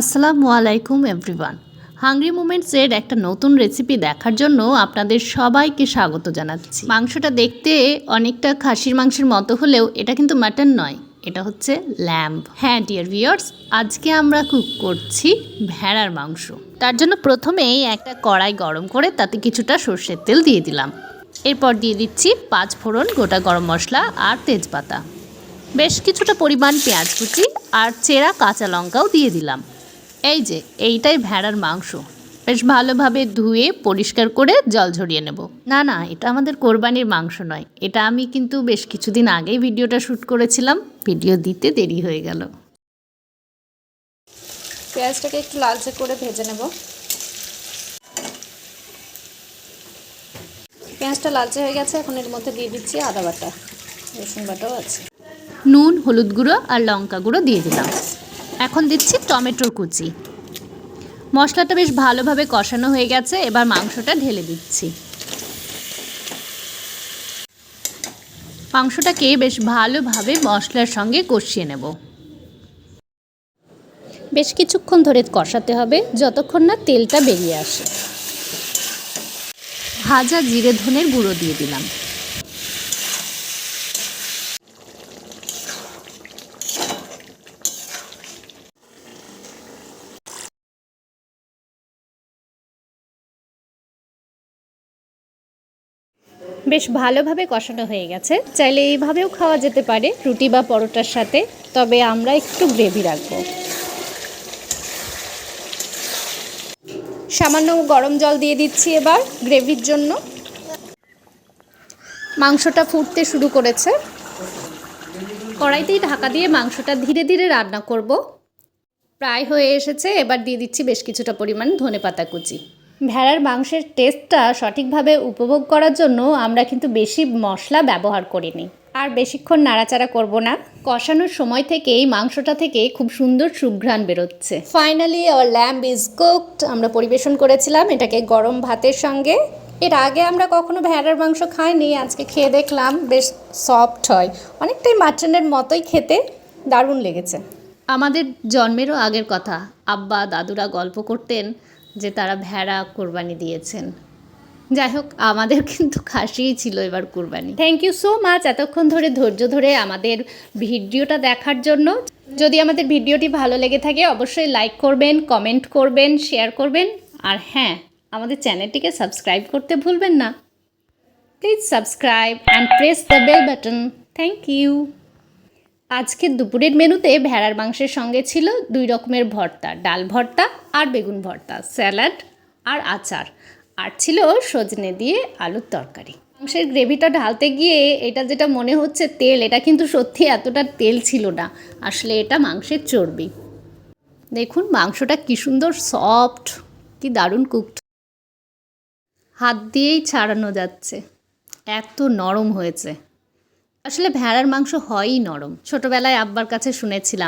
আসসালামু আলাইকুম, everyone. Hungry মুমেন্টসের একটা নতুন রেসিপি দেখার জন্য আপনাদের সবাইকে স্বাগত জানাচ্ছি। মাংসটা দেখতে অনেকটা খাসির মাংসের মতো হলেও এটা কিন্তু মাটন নয়, এটা হচ্ছে ল্যাম্ব হ্যাঁ ডিয়ার ভিওর্স আজকে আমরা কুক করছি ভেড়ার মাংস। তার জন্য প্রথমেই একটা কড়াই গরম করে তাতে কিছুটা সর্ষের তেল দিয়ে দিলাম। এরপর দিয়ে দিচ্ছি পাঁচ ফোড়ন গোটা গরম মশলা আর তেজপাতা। বেশ কিছুটা পরিমাণ পেঁয়াজ কুচি আর চেরা কাঁচা লঙ্কাও দিয়ে দিলাম। এই যে এইটাই ভেড়ার মাংস। বেশ ভালোভাবে ধুয়ে পরিষ্কার করে জল ঝরিয়ে নেব। না না এটা আমাদের কোরবানির মাংস নয়। এটা আমি কিন্তু বেশ কিছুদিন আগেই ভিডিওটা শ্যুট করেছিলাম। ভিডিও দিতে দেরি হয়ে গেল। পেঁয়াজটাকে একটু লালচে করে ভেজে নেব। পেঁয়াজটা লালচে হয়ে গেছে এখন এর মধ্যে দিয়ে দিচ্ছি আদা বাটা। রসুন বাটাও আছে। নুন হলুদ গুঁড়ো আর লঙ্কা গুঁড়ো দিয়ে দিলাম। এখন দিচ্ছি টমেটোর কুচি। মশলাটা বেশ ভালোভাবে কষানো হয়ে গেছে, এবার মাংসটা ঢেলে দিচ্ছি। মাংসটাকে বেশ ভালোভাবে মশলার সঙ্গে কষিয়ে নেব। বেশ কিছুক্ষণ ধরে কষাতে হবে, যতক্ষণ না তেলটা বেরিয়ে আসে। ভাজা জিরে ধনের গুঁড়ো দিয়ে দিলাম। বেশ ভালোভাবে কষানো হয়ে গেছে। চাইলে এইভাবেও খাওয়া যেতে পারে, রুটি বা পরোটার সাথে। তবে আমরা একটু গ্রেভি রাখব। সামান্য গরম জল দিয়ে দিচ্ছি এবার গ্রেভির জন্য। মাংসটা ফুটতে শুরু করেছে। কড়াইতেই ঢাকা দিয়ে মাংসটা ধীরে ধীরে রান্না করব। প্রায় হয়ে এসেছে, এবার দিয়ে দিচ্ছি বেশ কিছুটা পরিমাণ ধনেপাতা কুচি। ভেড়ার মাংসের টেস্টটা সঠিকভাবে উপভোগ করার জন্য আমরা কিন্তু বেশি মশলা ব্যবহার করিনি। আর বেশিক্ষণ নাড়াচাড়া করব না। কষানোর সময় থেকেই মাংসটা থেকে খুব সুন্দর সুঘ্রাণ বেরোচ্ছে। Finally our lamb is cooked আমরা পরিবেশন করেছিলাম এটাকে গরম ভাতের সঙ্গে। এর আগে আমরা কখনো ভেড়ার মাংস খাইনি, আজকে খেয়ে দেখলাম বেশ সফট হয়। অনেকটাই মাটনের মতোই খেতে দারুণ লেগেছে। আমাদের জন্মেরও আগের কথা। আব্বা, দাদুরা গল্প করতেন যে তারা ভেড়া কোরবানি দিয়েছেন। যাই হোক, আমাদের কিন্তু খাসিই ছিল এবার কোরবানি। থ্যাংক ইউ সো মাচ এতক্ষণ ধরে, ধৈর্য ধরে আমাদের ভিডিওটা দেখার জন্য। যদি আমাদের ভিডিওটি ভালো লেগে থাকে, অবশ্যই লাইক করবেন কমেন্ট করবেন শেয়ার করবেন। আর হ্যাঁ আমাদের চ্যানেলটিকে সাবস্ক্রাইব করতে ভুলবেন না। Please subscribe and press the bell button thank you আজকের দুপুরের মেনুতে ভেড়ার মাংসের সঙ্গে ছিল দুই রকমের ভর্তা, ডাল ভর্তা আর বেগুন ভর্তা, স্যালাড আর আচার। আর ছিল সজনে দিয়ে আলুর তরকারি। মাংসের গ্রেভিটা ঢালতে গিয়ে এটা যেটা মনে হচ্ছে তেল, এটা কিন্তু সত্যি এতটা তেল ছিল না। আসলে এটা মাংসের চর্বি। দেখুন মাংসটা কি সুন্দর সফট, কি দারুণ কুকড হাত দিয়েই ছাড়ানো যাচ্ছে। এত নরম হয়েছে। আসলে ভেড়ার মাংস হয়ই নরম। ছোটবেলায় আব্বার কাছে শুনেছিলাম